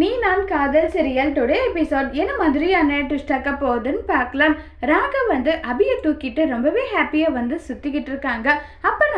நீ நான் காதல் சீரியல் டுடே எபிசோட் என்ன மாதிரியான ட்விஸ்டாக்க போகுதுன்னு பார்க்கலாம். ராகவ் வந்து அபியை தூக்கிட்டு ரொம்பவே ஹாப்பியாக வந்து சுற்றிக்கிட்டு இருக்காங்க.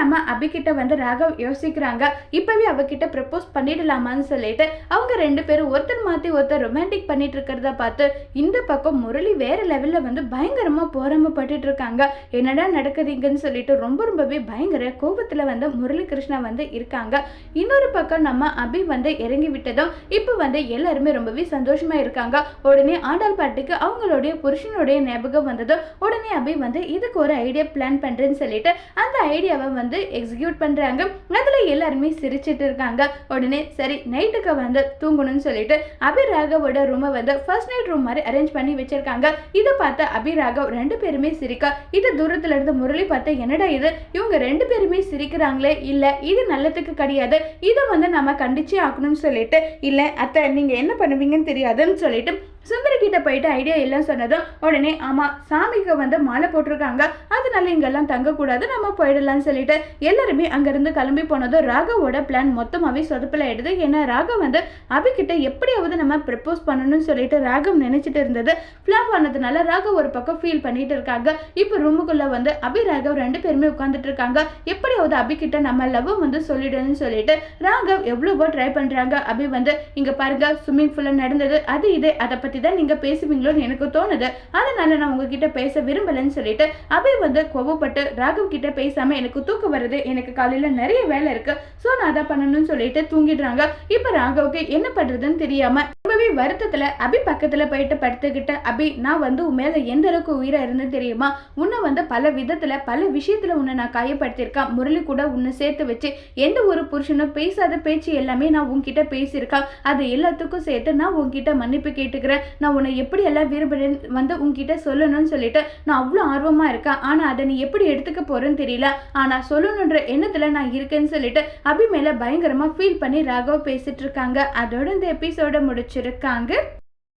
நம்ம அபிகிட்ட வந்து ராகவ் யோசிக்கிறாங்க. இப்போவே அவகிட்ட ப்ரப்போஸ் பண்ணிடலாமான்னு சொல்லிட்டு அவங்க ரெண்டு பேரும் ஒருத்தர் மாற்றி ஒருத்தர் ரொமான்டிக் பண்ணிட்டு இருக்கிறத பார்த்து இந்த பக்கம் முரளி வேற லெவலில் வந்து பயங்கரமாக போராமப்பட்டு இருக்காங்க. என்னடா நடக்குதுங்கன்னு சொல்லிட்டு ரொம்ப ரொம்பவே பயங்கர கோபத்தில் வந்து முரளி கிருஷ்ணா வந்து இருக்காங்க. இன்னொரு பக்கம் நம்ம அபி வந்து இறங்கி விட்டதும் இப்போ வந்து எல்லாருமே ரொம்பவே சந்தோஷமா இருக்காங்க. உடனே ஆண்டாள் பாட்டிக்கு அவங்களுடைய புருஷனுடைய ஞாபகம் வந்ததும் உடனே அபி வந்து இதுக்கு ஒரு ஐடியா பிளான் பண்றேன்னு சொல்லிட்டு அந்த ஐடியாவை வந்து வந்து எக்ஸிக்யூட் பண்ணுறாங்க அதில் எல்லாருமே சிரிச்சிட்டு இருக்காங்க. உடனே சரி நைட்டுக்கு வந்து தூங்கணும்னு சொல்லிட்டு அபிராகவோட ரூமை வந்து ஃபர்ஸ்ட் நைட் ரூம் மாதிரி அரேஞ்ச் பண்ணி வச்சிருக்காங்க. இதை பார்த்த அபிராகவ் ரெண்டு பேருமே சிரிக்க இது தூரத்துல இருந்து முரளி பார்த்து என்னடா இது? இவங்க ரெண்டு பேருமே சிரிக்கிறாங்களே? இல்லை இது நல்லதுக்கு கிடையாது. இதை வந்து நம்ம கண்டிச்சே ஆகணும்னு சொல்லிட்டு இல்லை அத்தை நீங்கள் என்ன பண்ணுவீங்கன்னு தெரியாதுன்னு சொல்லிட்டு சுந்தரி கிட்ட போயிட்டு ஐடியா இல்லைன்னு சொன்னதும் உடனே ஆமாம் சாமிக்கு வந்து மாலை போட்டிருக்காங்க. அதனால இங்கெல்லாம் தங்கக்கூடாது. நம்ம போயிடலாம்னு சொல்லிட்டு எல்லாருமே அங்கேருந்து கிளம்பி போனதும் ராகவோட பிளான் மொத்தமாகவே சொதப்பில் ஆயிடுது. ஏன்னா ராகவ் வந்து அபிகிட்ட எப்படியாவது நம்ம ப்ரப்போஸ் பண்ணணும்னு சொல்லிட்டு ராகவ் நினைச்சிட்டு இருந்தது. ஃப்ளாப் ஆனதுனால ராகவ் ஒரு பக்கம் ஃபீல் பண்ணிட்டு இருக்காங்க. இப்போ ரூமுக்குள்ளே வந்து அபி ராகவ் ரெண்டு பேருமே உட்காந்துட்டு இருக்காங்க. எப்படியாவது அபிகிட்ட நம்ம லவ் வந்து சொல்லிடணும்னு சொல்லிட்டு ராகவ் எவ்வளவோ ட்ரை பண்ணுறாங்க அபி வந்து இங்கே பாருங்க ஸ்விம்மிங் ஃபுல்லாக நடந்தது. அது இது. அதை பற்றி பற்றி தான் நீங்கள் பேசுவீங்களோன்னு எனக்கு தோணுது. அதனால நான் உங்ககிட்ட பேச விரும்பலைன்னு சொல்லிட்டு அபி வந்து கோவப்பட்டு ராகவ் கிட்ட பேசாமல் எனக்கு தூக்கம் வருது எனக்கு காலையில் நிறைய வேலை இருக்கு. ஸோ நான் அதை பண்ணணும்னு சொல்லிட்டு தூங்கிடுறாங்க. இப்போ ராகவுக்கு என்ன பண்ணுறதுன்னு தெரியாம ரொம்பவே வருத்தத்தில் அபி பக்கத்தில் போயிட்டு படுத்துக்கிட்ட அபி நான் வந்து உன் மேலே எந்த அளவுக்கு உயிராக இருந்து தெரியுமா? உன்னை வந்து பல விதத்தில் பல விஷயத்தில் உன்னை நான் காயப்படுத்தியிருக்கேன். முரளி கூட உன்னை சேர்த்து வச்சு எந்த ஒரு புருஷனும் பேசாத பேச்சு எல்லாமே நான் உன்கிட்ட பேசியிருக்கேன். அது எல்லாத்துக்கும் சேர்த்து நான் உன்கிட்ட மன்னிப்பு கேட்டுக்கிறேன். நான் உன்னை எப்படி எல்லாம் விரும்புறேன் வந்து உன்கிட்ட சொல்லணும்னு சொல்லிட்டு நான் அவ்வளோ ஆர்வமா இருக்கேன். ஆனா அதை நீ எப்படி எடுத்துக்க போறேன்னு தெரியல. ஆனா சொல்லணுன்ற எண்ணத்துல நான் இருக்கேன்னு சொல்லிட்டு அபி மேலே பயங்கரமா ஃபீல் பண்ணி ராகவ் பேசிட்டு இருக்காங்க. அதோட இந்த எபிசோட முடிச்சிருக்காங்க.